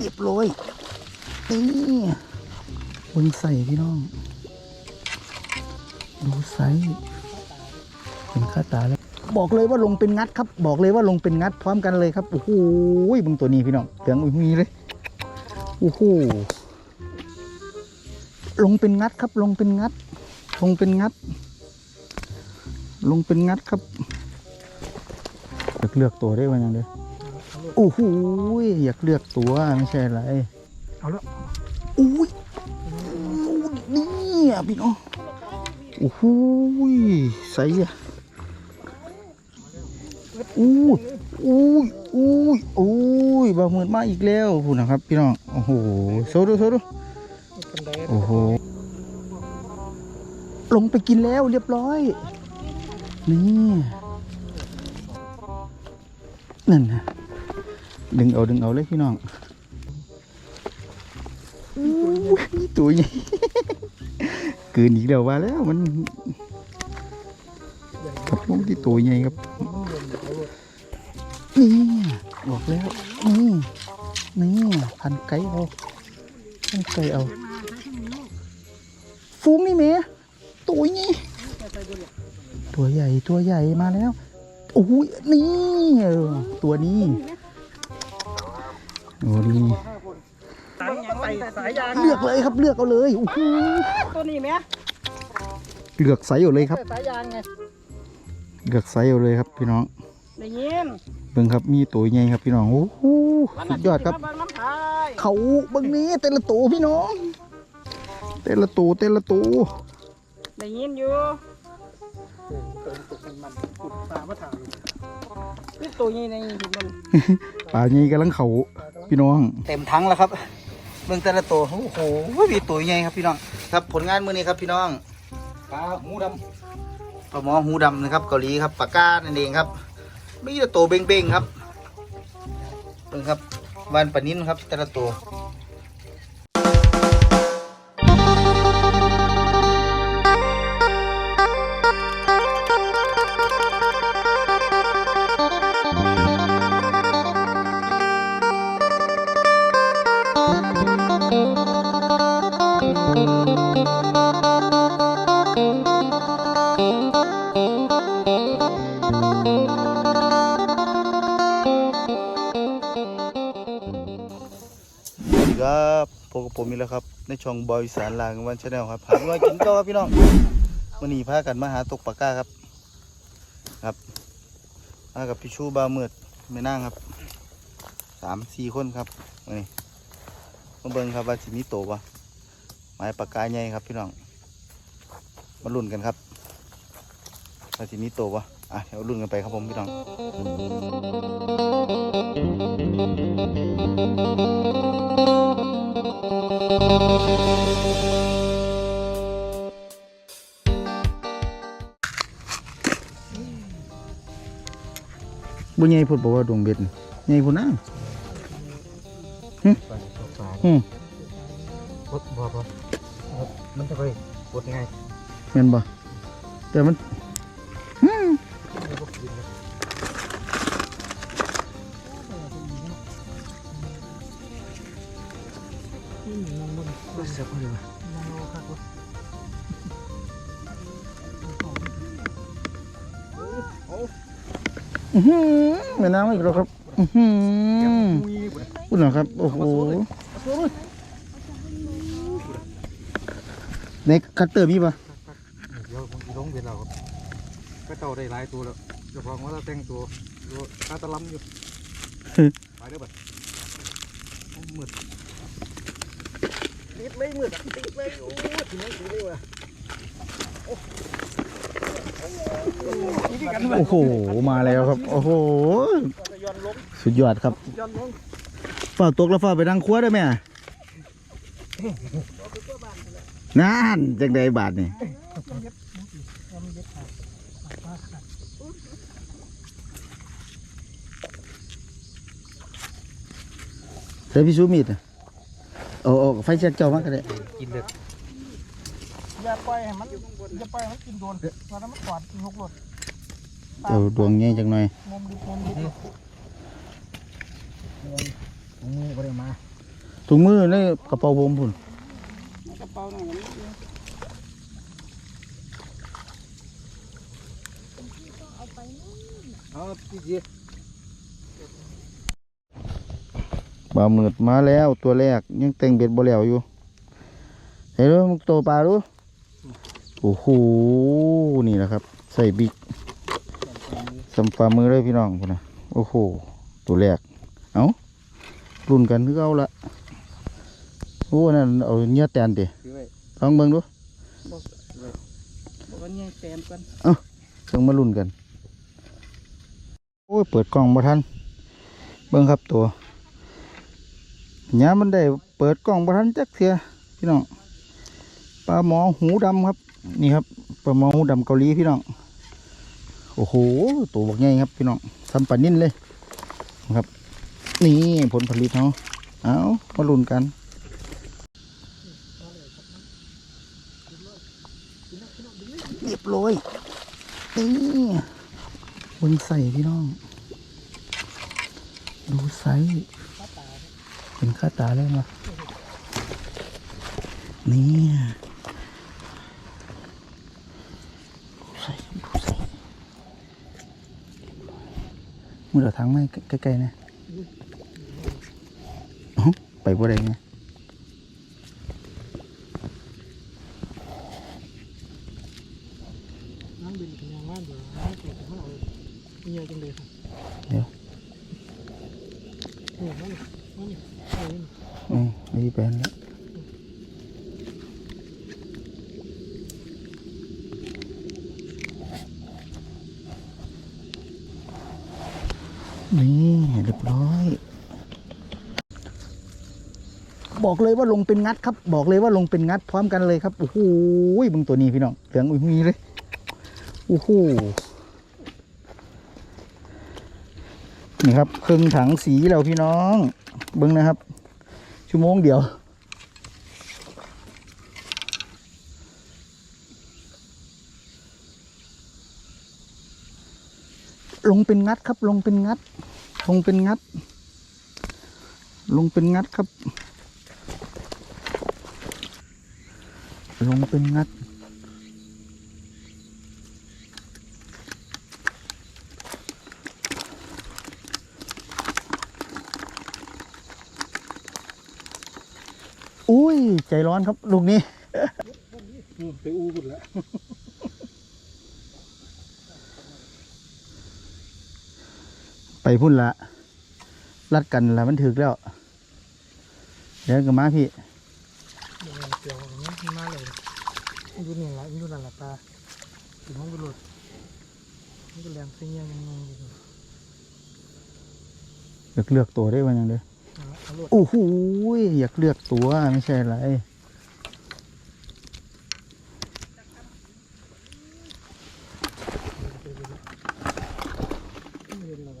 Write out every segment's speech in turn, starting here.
เรียบร้อยนี่บิ่งใส่พี่น้อง ดูไซส์เป็นค่าตาเลยบอกเลยว่าลงเป็นงัดครับ บอกเลยว่าลงเป็นงัดพร้อมกันเลยครับโอ้โหบึงตัวนี้พี่น้องเหลืองอุ้ยมีเลยโอ้โหลงเป็นงัดครับ ลงเป็นงัด ลงเป็นงัด ลงเป็นงัดครับอยากเลือกตัวได้วันยังเด้อ อ้โหอยากเลือกตัวไม่ใช่อะไร เอาแล้วอุ้ยนี่อะพี่น้องโอ้โหใส่อะอู้ยอู้ยอู้ยอู้ยบาหมืดมาอีกแล้วพูดนะครับ พี่น้องโอ้โหโซดูโซดูเป็นไดโอ้โหลงไปกินแล้วเรียบร้อย นี่นั่นนะ ดึงเอาดึงเอาเลยพี่น้องอู้ยตัวใหญ่เกินอีกแล้วว่าแล้วมันกับลงที่ตัวใหญ่ครับนี่บอกแล้วนี่นี่พันไก่เอาพันไก่เอาฟุ้งนี่เมตัวนี้ตัวใหญ่ตัวใหญ่มาแล้วโอ้ยนี่เออตัวนี้ โอ้นี่สายใส่สายยางเลือกเลยครับเลือกเอาเลยโอ้โหตัวนี้ไหมเลือกไซส์เอาเลยครับสายยางไงเลือกไซส์เอาเลยครับพี่น้องได้ยินเบิ่งครับมีตัวใหญ่ครับพี่น้องโอ้โหสุดยอดครับบางน้ำพายเขาเบิ่งนี้แต่ละตัวพี่น้องแต่ละตัวแต่ละตัวได้ยินอยู่เติมตุกมันมันขุดปลามาถ่ายนี่ตัวนี้ในหินมันป่าใหญ่กำลังเขาพี่น้อง เต็มทั้งแล้วครับเบิ่งแต่ละตัวโอ้โหมีตัวใหญ่ครับพี่น้อง ครับผลงานมื้อนี้ครับพี่น้องปลาหูดำปลาหมอหูดำนะครับเกาหลีครับปลาก้านั่นเองครับมีแต่ตัวเบ่งๆครับเบิ่งครับวานปลานิ้นครับแต่ละตัว ผมอีกแล้วครับ ในช่องบอยสารลางวันชาแนลครับหาเงินกินก็ครับพี่น้องวันนี้พากันมาหาตกปลาก้าครับ ครับมากับพี่ชูบาวมืดไม่นั่งครับสามสี่คนครับวันนี้มาเบิ่งครับว่าสิมีโตปะหมายปลากาใหญ่ครับพี่น้องมาลุ้นกันครับว่าสิมีโตปะ อะเดี๋ยวลุ้นกันไปครับผมพี่น้องบุญใหญ่พูดบอกว่าดวงเบ็ดนี่ใหญ่พูดนะอืมบดบ่บ่มันจะไปบดไงแม่นบ่แต่มัน เสียบเลยอื้อหือแม่น้ำอีกแล้วครับอือหือพูดหน่อครับ โอ้โหในคัตเตอร์มีปะเดี๋ยวผมจะลงเวลาครับก็เจ้าได้หลายตัวแล้วเจ้าของว่าเราแต่งตัวตัวตาตะล้ำอยู่ไปเด้อบัดติด เลยมืดติดเลยโอ้ยถึงไม่ถึงเลยว่ะโอ้โหมาแล้วครับ โอ้โห สุดยอดครับฝ่าตกแล้วฝ่าไปทางครัวได้ไหมนั่นจังใดบาทนี่เดี๋ยพี่ซูมีดน่ะ เอาเอาไฟแช็กเจ้ามาก็ได้กินเด็ดอย่าปล่อยให้มันอย่าปล่อยให้มันกินโดนตอนนั้นมันกอดหกรถเอาดวงใหญ่จังหน่อยงมดิบงมดิบมือก็ได้มาถุงมือในกระเป๋าผมพุ่นในกระเป๋าหน่อยมันมีเอาพี่เจี๊ยบ ปลาหมึดมาแล้วตัวแรกยังแต่งเบ็ดบ่แล้วอยู่ เห็นไหมมึงโตปลาดูโอ้โหนี่แหละครับ ใส่บิ๊กสัมฝ่ามือเลยพี่น้องพุ่นนะโอ้โหตัวแรกเอารุ่นกันคือเอาละโอ้นั่นเอาเนื้อแตนดิคือไว้ลองเบิ่งดูบอกว่าเนี่ยแฟนกันต้องมารุ่นกันโอ้ยเปิดกล้องบ่ทันเบิ่งครับตัว เนี้ยมันได้เปิดกล้องบ่ทันจักเทียพี่น้องปลาหมอหูดำครับ นี่ครับปลาหมอหูดำเกาหลีพี่น้องโอ้โหตัวบักใหญ่ครับพี่น้องทำปลานิ่นเลยครับ นี่ผลผลิตเขาเอามาลุ้นกันเรียบร้อยนี่บิ่งใส่พี่น้อง ดูไซส์ เป็นข้าตาเลยมะนี่ดูไซส์ดูไซส์มือเราทางไม่ใกล้ๆนะไปบ่ได้ไง น้ำบินเป็นยังไงเดี๋ยวน้ำเกิดเขาเอาเยอะจังเลยค่ะ เดี๋ยว เนี่ยนั่นนั่นนี่เอานี่ อืมนี่เป็นแล้ว นี่เรียบร้อย บอกเลยว่าลงเป็นงัดครับ บอกเลยว่าลงเป็นงัดพร้อมกันเลยครับโอ้โหบึงตัวนี้พี่น้องเหลืองอุ้ยมีเลยโอ้โหนี่ครับครึ่งถังสีแล้วพี่น้องเบิ้งนะครับ ชั่วโมงเดียว เป็นงัดครับ ลงเป็นงัด ลงเป็นงัด ลงเป็นงัดครับ ลงเป็นงัดอุ้ย ใจร้อนครับลูกนี้ไปอู้กุดแล้ว ไป พุ่นละรัดกันละมันถึกแล้ว เดี๋ยวก็มาพี่เดี๋ยวเดี๋ยวอย่างนี้มาเลยมันอยู่นี่แหละมันอยู่นั่นแหละตาถึงห้องกระโดดมันก็แรงเสียงยังงงอยู่อยากเลือกตัวได้วันยังเลยเอารถโอ้โหอยากเลือกตัวไม่ใช่อะไร เรียนอะไร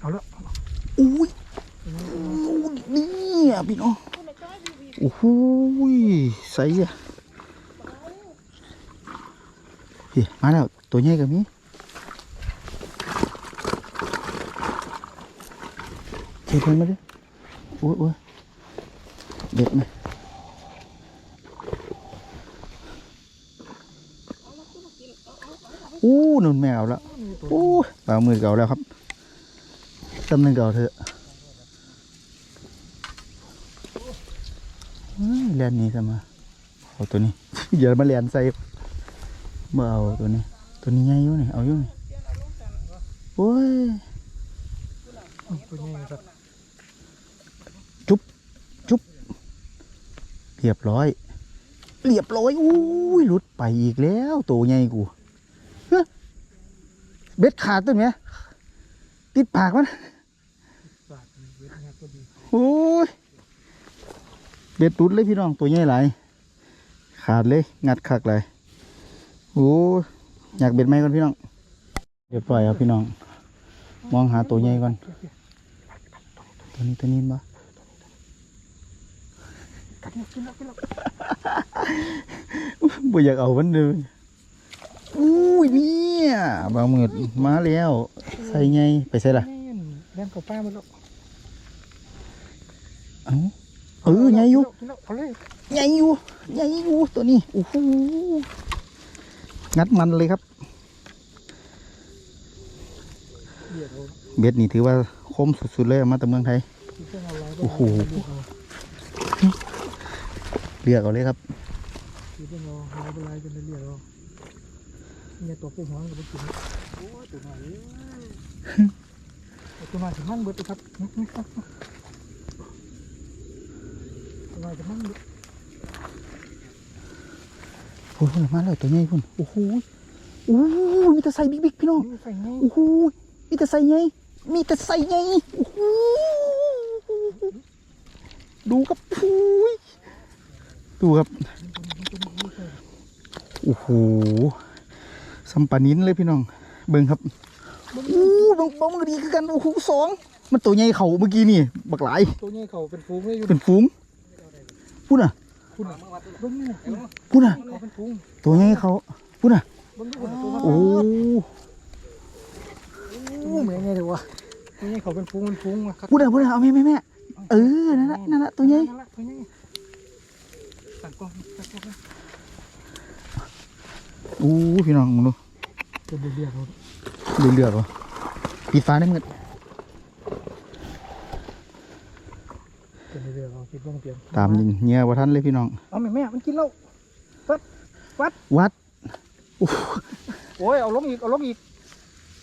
เอาละ อุ้ยอุ้ยนี่อะพี่น้องโอ้โหใส่อะพี่มาแล้วตัวใหญ่กับมีเจ็บมันมาดิโอ้ยโอ้ยเด็ดไหมอู้นุ่นแมวแล้วโอ้ปลามือเก่าแล้วครับ จำหนึ่งเก่าเถอะเอ้ยแลนหนี้ซะมาเอาตัวนี้อย่ามาแลนใส่มาเอาตัวนี้ ตัวนี้ใหญ่อยู่นี่เอาอยู่นี่โอ้ยตัวนี้ครับเรียบร้อย เรียบร้อยอุ้ยหลุดไปอีกแล้วตัวใหญ่กูเฮ้ยเบ็ดขาดตัวเนี้ยติดปากมัน บาทเวทงานก็ดี โอ้ยเบ็ดตุดเลยพี่น้องตัวใหญ่หลายขาดเลยงัดคักเลยโอ้ยอยากเบ็ดไหมก่อนพี่น้องเรียบร้อยครับพี่น้อง มองหาตัวใหญ่ก่อนตัวนี้ตัวนี้บ่กินแล้วกินแล้วบ่อยากเอามันเลยอุ้ยเนี่ยบางมืดมาแล้ว ใส่ไงไปใส่ล่ะแล่นเข้าป้ามดแล้ว เอ้าเออไงอยู่กินแล้วเอาเลยใหญ่อยู่ใหญ่อยู่ตัวนี้โอ้โหงัดมันเลยครับเดี๋ยวเราเบ็ดนี่ถือว่าคมสุดๆเลยเอามาจากเมืองไทยคิดว่าเราไล่โอ้โหเลือกเอาเลยครับคิดว่าเราไล่ไปไล่จนได้เรียกเราเนี่ยตัวผู้หัวกับกินโอ้ยตัวน้อยเอ้ยเอาตัวน้อยจะมั่นเบิดเลยครับ นึกนึกนึกตัวน้อยจะมั่นเบิดโอ้โหมาแล้วตัวใหญ่พุ่นโอ้โหโอ้โหมีแต่ใส่บิ๊กๆพี่น้องนี่ใส่ไงโอ้โหมีแต่ใส่ใหญ่มีแต่ใส่ใหญ่โอ้โหดูครับโอ้ยดูครับโอ้โหสัมปานินเลยพี่น้อง เบิ่งครับโอ้เบิ่งเบิ่งมันก็ดีคือกันโอ้โหสองมันตัวใหญ่เข่าเมื่อกี้นี่ บักหลาย ตัวนี้เขาเป็นฟูงเลยอยู่เป็นฝูง พูดน่ะพุ่นะพูดน่ะเขาเป็นฟูงตัวใหญ่เขาพูดน่ะเบิ้งดูคนตัวมันโอ้โอ้เหมือนไงเดี๋ยววะตัวนี้เขาเป็นฟูงเป็นฟูงมาครับพูดน่ะพูดน่ะเอาแม่แม่แม่เออนั่นแหละนั่นแหละตัวใหญ่นั่นแหละตัวนี้ตั้งกล้องตั้งกล้องนะโอ้พี่น้องมึงดูเบียดเราดูเลือดวะปิดฟ้าได้มืด ตัวเบียดเราคิดว่าเปลี่ยนตามเงี้ยว่าท่านเลยพี่น้อง เอาแม่แม่มันกินแล้ววัดโอ้ยเอาลงอีกเอาลงอีก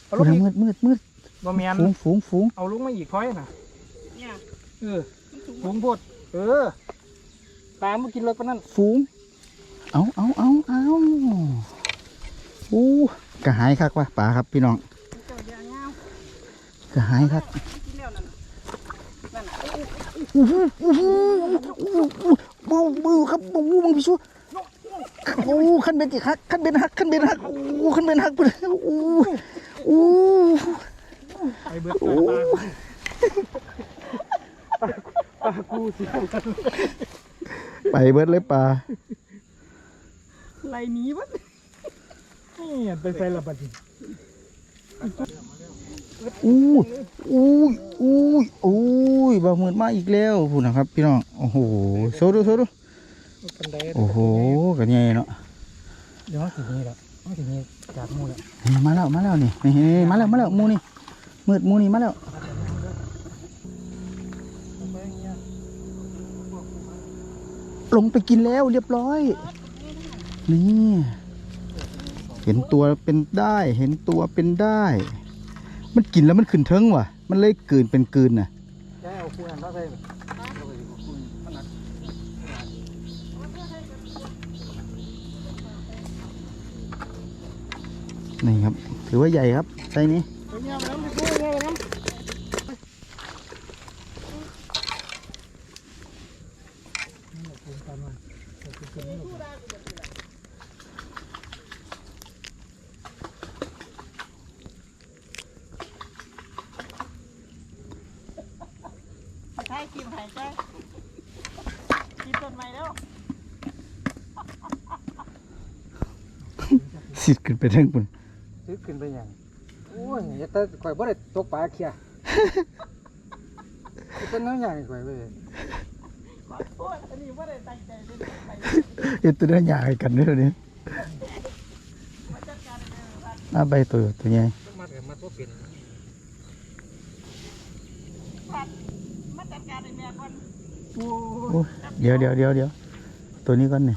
เอาลพูดงน่ะอีกมืดมืดมืดบะเมียนฝูงฝูงฝูงเอาลงมาอีกพ้อยน่ะเออฟูงโพดเออตามมากินเลยปะนั่นฝูงเอาเอาเอาเอาโอ้กระหายคักว่ะป่าครับพี่น้องกระหายคักโอ้โหโอ้โหโอ้โหโอ้โหบูครับบูมึงพี่ชูโอ้ขั้นเป็นจิฮักขั้นเป็นฮักขั้นเป็นฮักโอ้ขั้นเป็นฮักไปเลยโอ้โอ้ไปเบิดปลาปลาปลากูสิไปเบิดเลยป่าไรนี้วะนี่ไปใส่ระบาด อู้อู้อู้อู้บาหมื่นมาอีกแล้วพูดนะครับ พี่น้องโอ้โหโซดูโซดูปันไดโอ้โหกันยังไงเนาะเดี๋ยวมันสินี้แหละมันสินี้จากมูแหละนี่มาแล้วมาแล้วนี่นี่นี่มาแล้วมาแล้วหมูนี่มืดหมูนี่มาแล้วลงไปกินแล้วเรียบร้อย นี่ เห็นตัวเป็นได้ เห็นตัวเป็นได้ มันกินแล้วมันขึ้นเทิงว่ะ มันเลยกลืนเป็นกลืนน่ะแกเอาคูหันมาใส่นี่ครับ ถือว่าใหญ่ครับไซส์นี้ หายใจกินต้นไม้แล้วสิดขึ้นไปทั้งบนซื้อขึ้นไปอย่างโอ้ยอย่าแต่ข่อยบ่ได้ตกปลาเคียเป็นน้ำอย่างข่อยไปขอโทษอันนี้ว่าได้ตั้งใจเลยไปเอ็ดตัวเนี้ยใหญ่กันด้วยเนี่ยวนี้มาจัดการเลยว่าหน้าใบตัวตัวใหญ่มาแต่มาตัวเป็น มาจัดการ เลยแม่ก่อนโอ้โอ้ยเดี๋ยวเดี๋ยวเดี๋ยวเดี๋ยวตัวนี้ก่อนนี่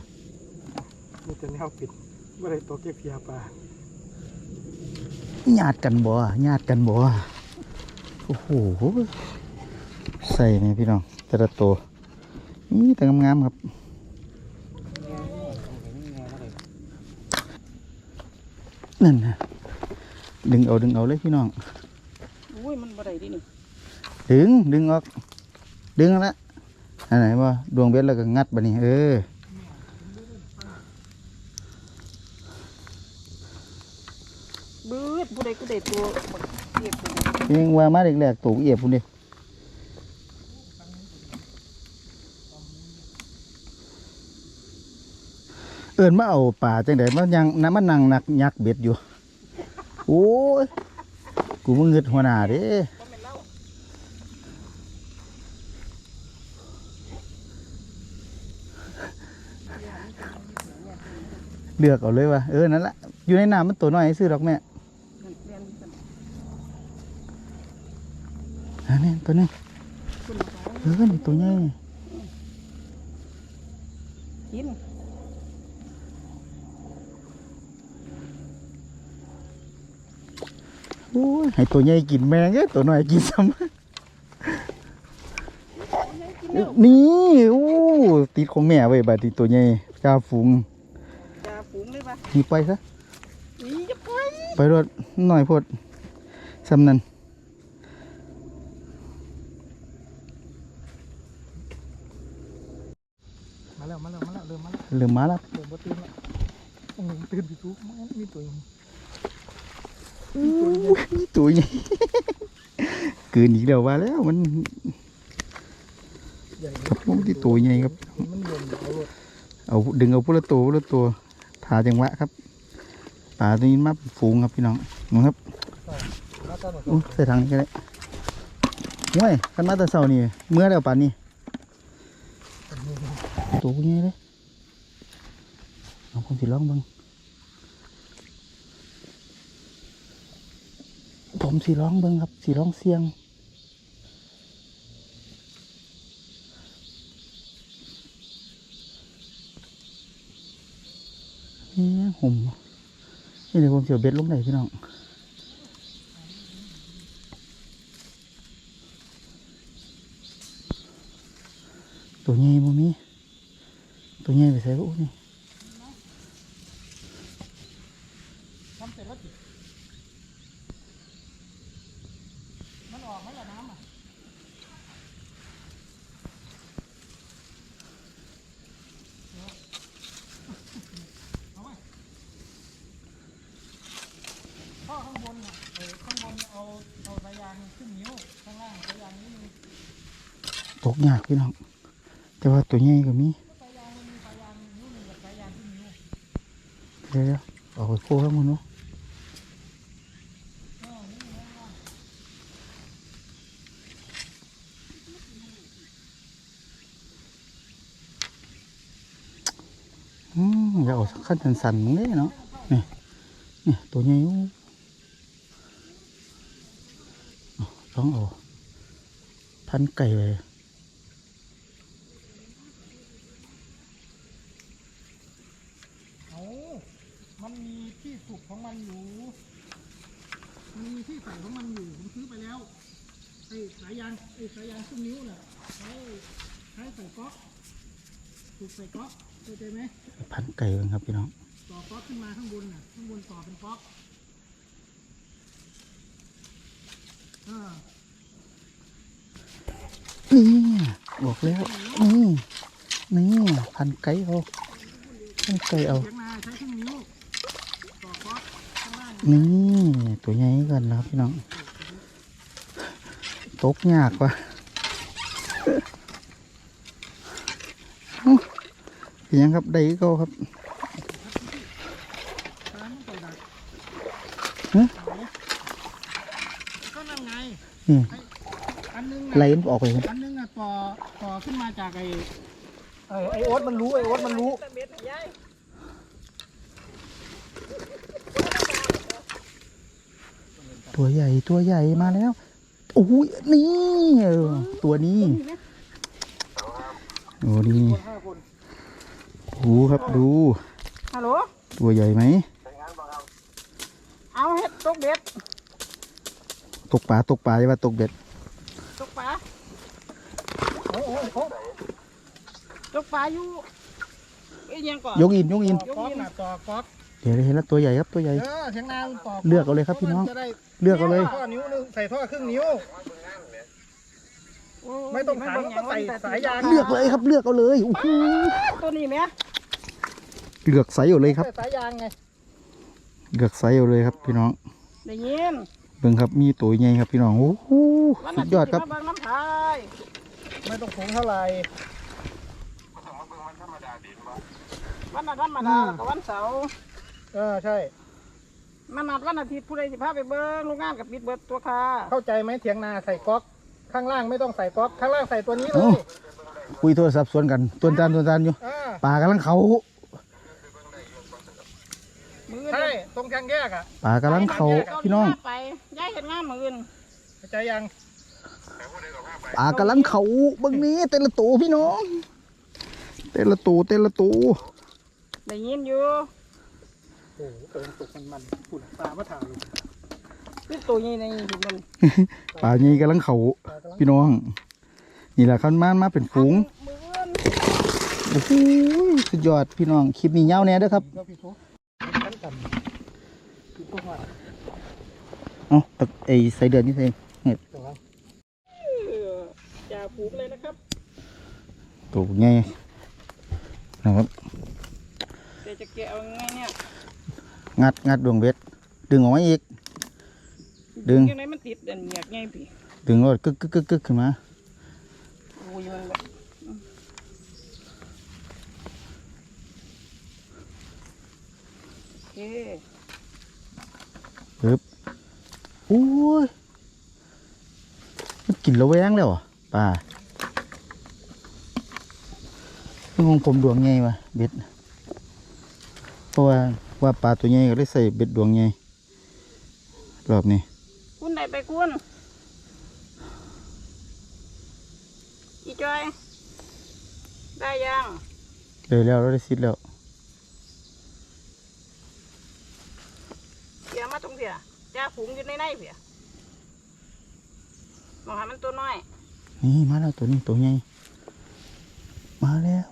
มีแต่แนวปิดบ่ได้ตัวเก็บเพียปลาญาติกันบ่ญาติกันบ่โอ้โหใส่เนี่ยพี่น้องแต่ละตัวนี่แต่งามๆครับนั่นนะดึงเอาดึงเอาเลยพี่น้องอุ้ยมันบ่ได้ดินี่ดึงดึงออก ดึงเอาละอันไหนบ่ดวงเบ็ดแล้วก็งัดบะนี่เออบื้อผู้ใดก็ได้ตัวบักเก็บตัวยังว่ามาแรกๆตัวเอียบพุ่นดิเอินมาเอาป่าจังไดมันยังน้ำมันนั่งนักยักเบ็ดอยู่ โอ้ย กูมึงเงิดหัวหน้าเด้ เป็นเล่าเลือกเอาเลยว่ะเออนั่นละอยู่ในน้ำมันตัวน้อยซื้อหรอกแม่เรียนกันอันนี้ตัวนี้คุณมาเออนี่ตัวใหญ่กินโอ้ยให้ตัวใหญ่กินแมงเอ้ยตัวน้อยกินซ้ำนี่โอ้ติดของแม่ไว้บัดนี้ตัวใหญ่จ้าฝูงจะ ฝูงเลยปะนี่ไปซะนี่จะไปไปรถหน่อยโพดซ้ำนั่นมาแล้วมาแล้วมาแล้วเริ่มมาแล้วเริ่มมาแล้วเริ่มบ่ตื่นแล้วโอ้โหตื่นพี่ทุกมันมีตัวอยู่ตัวใหญ่เกินอีกแล้วว่าแล้วมันใหญ่ครับผมที่ตัวใหญ่ครับมันรวมเอารถเอาดึงเอาพุละตัวพุละตัว ถาจังหวะครับป่าตัวนี้มาเป็นฝูงครับพี่น้องนะครับอู้ใส่ทางนี้ก็ได้ห้ยขันมาแต่เสานี่เมื่อแล้วป่านนี้ตัวใหญ่เลยเอาผมสิลองบิ่งผมสิลองเบิ่งครับสิลองเสียงเฮ้ย ห่มนี่เดี๋ยวผมเสียวเบ็ดลงไหนพี่น้องตัวใหญ่บ่มีตัวใหญ่ไปใส่บ่นี่มันออกไหมล่ะน้ำอะเอาไว้พ่อข้างบนน่ะเออข้างบนเอาเอาสายยางขึ้นนิ้วข้างล่างสายยางนิ้วนึง ต กยากพี่น้อง แต่ว่าตัวใหญ่ก็มีเดี๋ยวๆเอาไปโค้ข้างบนเนาะอืมอย่าเอาขั้นสันๆมึงเด้เนาะนี่นี่ตัวใหญ่อู้อาต้องเอาพันไก่ไป เอา มันมีที่สุกของมันอยู่มันมีที่ใส่ของมันอยู่ ผมซื้อไปแล้ว ไอ้สายยางไอ้สายยางขึ้นนิ้วน่ะใช้ใช้ใส่ก๊อกถูกใส่ก๊อกเข้าใจไหม พันไก่กันครับพี่น้อง ต่อก๊อกขึ้นมาข้างบนน่ะ ข้างบนต่อเป็นก๊อกอ่านี่บอกแล้วนี่นี่พันไก่เอาพันไก่เอา เสียงนาใช้เครื่องนิ้ว ต่อก๊อกข้างล่าง นี่ตัวใหญ่กันนะครับพี่น้องตกยากว่ะเป็นยังครับได้ก็ครับก็นั่นไงอันนึงไหลมันออกเลยอันนึงอะต่อต่อขึ้นมาจากไอไอ้ไอ้โอ๊ตมันรู้ไอ้โอ๊ตมันรู้ ตะเบ็ดยายตัวใหญ่ตัวใหญ่มาแล้วโอ้ยนี่เออตัวนี้โอ้นี่คนห้าคนดูครับดูฮัลโหลตัวใหญ่ไหมเอาเห็ดตกเบ็ดตกปลาตกปลาใช่ปะตกเบ็ดตกปลาโอ้โหโอ้โหตกปลาอยู่ไอ้ยังก่อนยกอินยกอินต่อก๊อกน่ะต่อก๊อก เดี๋ยวได้เห็นแล้วตัวใหญ่ครับตัวใหญ่ เออเสียงนามันต่อเลือกเอาเลยครับพี่น้อง จะได้เลือกเอาเลย ท่อนิ้วนึงใส่ท่อครึ่งนิ้วโอ้ไม่ต้องขังก็ใส่สายยางเลือกเลยครับเลือกเอาเลยโอ้โหตัวนี้ไหมเลือกไซส์เอาเลยครับ ใส่สายยางไงเลือกไซส์เอาเลยครับพี่น้องได้ยินเบิ่งครับมีตัวใหญ่ครับพี่น้องโอ้โหวันสุนั้นดยอดครับสิมาเบิ่งน้ำพายไม่ต้องสูงเท่าไหร่วันธรรมดากับวันเสาร์ เออใช่มานัดวันอาทิตย์ผู้ใดสิพาไปเบิ้งโรงงานกับปิดเบิดตัวค่ะเข้าใจไหมเถียงนาใส่ก๊อก ข้างล่างไม่ต้องใส่ก๊อกข้างล่างใส่ตัวนี้เลโอ้ ยคุยโทรศัพท์สวนกันตัวนตานตัวนตานอยู่ อ่าป่ากำลังเขามือใช่ตรงทางแยกอะป่ากำลังเขาพี่น้องไปย้ายเห็นงานมืออื่นเข้าใจยังป่ากำลังเขาเบิ่งนี้เตละตูพี่น้องเตละตูเตละตูได้ยินอยู่ โอ้โหตรงตกมันมันฝุ่นปลามาถ่ายอยู่คือตัวนี้ในหินมันป่านี้กำลังเขาปลากำลังพี่น้อง นี่แหละขันมามาเป็นฝูงมืออื่นโอ้โหสุดยอดพี่น้องคลิปนี้ยาวแน่เด้อครับก็พี่โฟกันกันพี่พวกว่าเอ้าตะไอใส่เดือนนี่เองตัวเอออย่าผูกเลยนะครับตัวไงนะครับเดี๋ยวจะแกะเอาไงเนี่ย งัดงัดดวงเบ็ดดึงออกมาอีก ดึง ยังไงมันติดอันเหยียกไงพี่ดึงรถกึกกึกกึกกึกขึ้นมาโอ้ยมันแบบโอเคปึ๊บโอ้ยมันกินระแวงแล้วเหรอะป่าเรื่องของผมดวงใหญ่วะเบ็ดเพราะว่า ว่าปลาตัวใหญ่ก็เลยใส่เบ็ดดวงใหญ่รอบนี้คุณได้ไปคุณอีจอยได้ยังเลยแล้วเราได้ซิดแล้วเสียมาตรงเสียจ้าฝูงอยู่ในในเสียมองหามันตัวน้อย นี่มาแล้วตัวนี้ตัวใหญ่มาแล้ว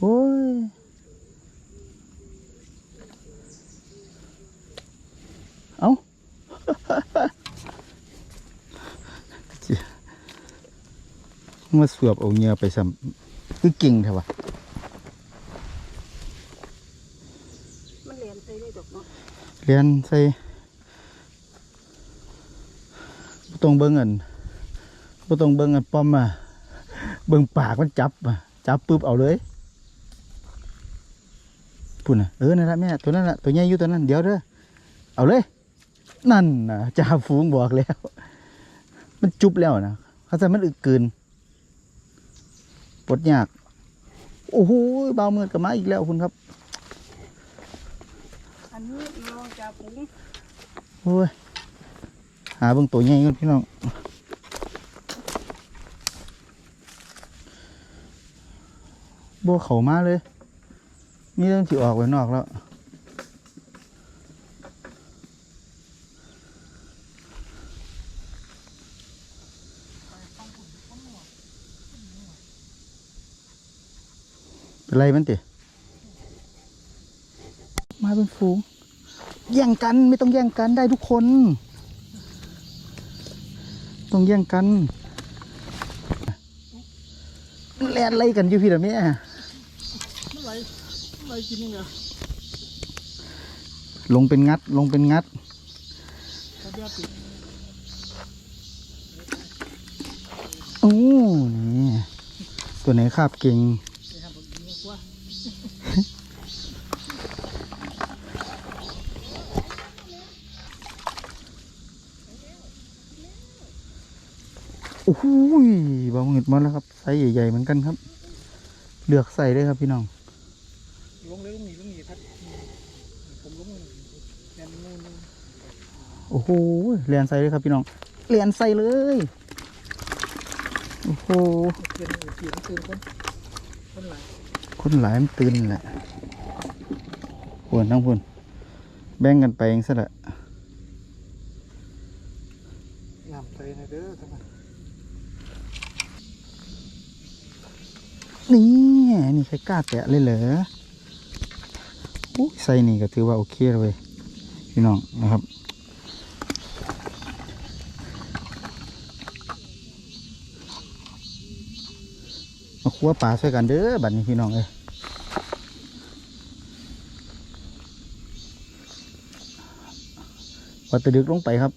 โอ้ย เอา เจี๊ย มาสวบเอาเหงียไปซ้ำคือเก่งเถอะวะมันเรียนใส่ได้ดอกเนาะเรียนใส่บ่ต้องเบิ่งอันบ่ต้องเบิ่งอันป้อมอะเบิ่งปากมันจับอะจับปุ๊บเอาเลยปุ่นอะเออนั่นแหละแม่ตัวนั้นแหละตัวใหญ่อยู่ตัวนั้นเดี๋ยวเด้อเอาเลย นั่นนะจ่าฝูงบอกแล้ว มันจุบแล้วนะเขาจะมันอึกเกิน ปลดยาก โอ้โหเบาวมืดกับมาอีกแล้วคุณครับ อันนี้ลองจ้าฝูงโอ้ย หาเบิ่งตัวใหญ่ก่อนพี่น้องบัวเขามาเลย มีเรื่องที่ออกไว้นอกแล้ว ไรมันติมาเป็นฝูงแย่งกันไม่ต้องแย่งกันได้ทุกคน ต้องแย่งกันแลนอะไรกันอยู่พี่แบบนี้มันไหลมันไหลกินยังไงลงเป็นงัดลงเป็นงัดกระเบียติดโอ้นี่ตัวไหนคาบเก่ง เลยครับผมยิงกว่า โอ้โหบางเห็ด มาแล้วครับไซส์ใหญ่ๆเหมือนกันครับ เลือกใส่เลยครับพี่น้องลงเลยลุงหนีลุงหนีพัดผมลงเลยแนนนู่นนู่นโอ้โหเรียนใส่เลยครับพี่น้องเรียนใส่เลยโอ้โหเปลี่ยนเปลี่ยนตื่นคนคนไหลายคนหลายมันตื่นแหละพวนทั้งพวนแบ่งกันไปเองซะละน้ำใจนะเด้อทั้ง นี่นี่ใครกล้าแตะเลยเหรออุ๊ยใส่นี่ก็ถือว่าโอเคเลยพี่น้องนะครับมาคั่วปลาใส่กันเด้อบัดนี้พี่น้องเอ้ยวัดตะดึกลงไปครับ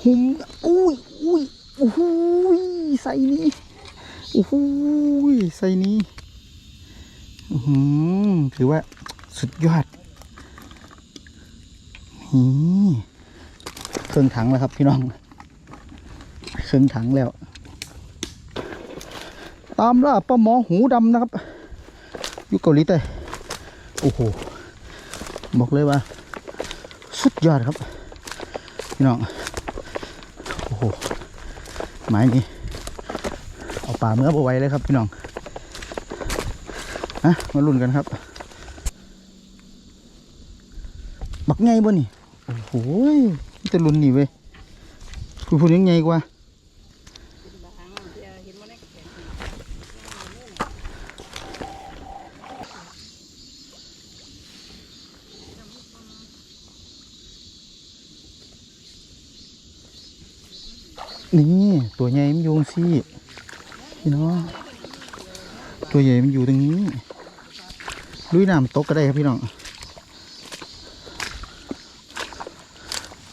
หุมอุ้ยอุ้ยโอ้โหใส่นี่ โอ้โหไซนี้ถือว่าสุดยอด นี่เครื่องถังแล้วครับพี่น้อง เครื่องถังแล้ว ตามล่าป้าหมอหูดำนะครับ อยู่เกาหลีใต้โอ้โห บอกเลยว่า สุดยอดครับ พี่น้อง โอ้โห หมายนี้ ป่าเมื่อปไว้เลยครับพี่น้องฮะมาลุ้นกันครับ บักไงบ่นี่ โอ้โหจะลุ้นนี่เว้ยพูดพูดยังไงกว่านี่ ตัวใหญ่มันอยู่สิ พี่น้อง ตัวใหญ่มันอยู่ตรงนี้ ลุยน้ำตกก็ได้ครับพี่น้อง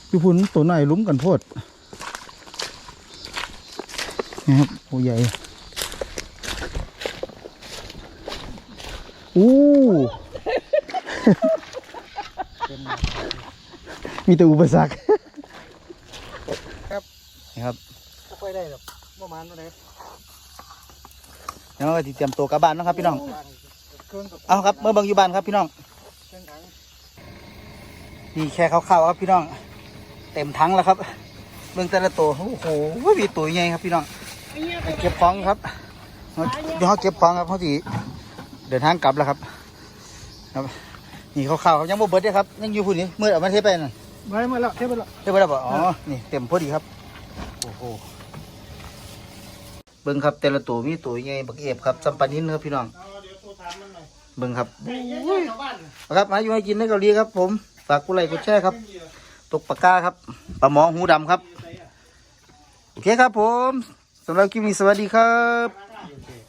พี่พุ่นตัวหน่อยลุ้มกันโพดนะครับตัวใหญ่อู้มีแต่อุปสรรคนี่ครับ ก็ค่อยได้หรอกประมาณเท่าไหร่ เดี๋ยวเราก็ สิเตรียมตัวกลับบ้านเนาะครับพี่น้องเครื่องกับเอาครับเมื่อเบังอยู่บ้านครับพี่น้องเครื่องถังนี่แค่คร่าวๆครับพี่น้อง เต็มถังแล้วครับ เบื้องแต่ละตัวโอ้โหมีตัวใหญ่ครับพี่น้องไปเก็บของครับ เดี๋ยวเขาเก็บของครับเขาจีเดินทางกลับแล้วครับ ครับนี่คร่าวๆครับยังบ่เบิดเด้อครับยังอยู่พุ่นนี่เมื่อเอามาเทไปนั่นไว้มาแล้วเทียบไปแล้วเทไปแล้วบ่อ๋อนี่เต็มพอดีครับโอ้โห เบิ้งครับแต่ละตัวมีตัวใหญ่บักเอฟครับซัมปานินครับพี่น้องเดี๋ยวโทรถามมันหน่เบิ่งครับเฮ้ยชาครับมาอยู่ให้กินในเกาหลีครับ ผมฝากกุไลกุแช่ครับ ตกปากกาครับปลาหมอหูดำครับ โอเคครับผมสำหรับคลิปนี้สวัสดีครับ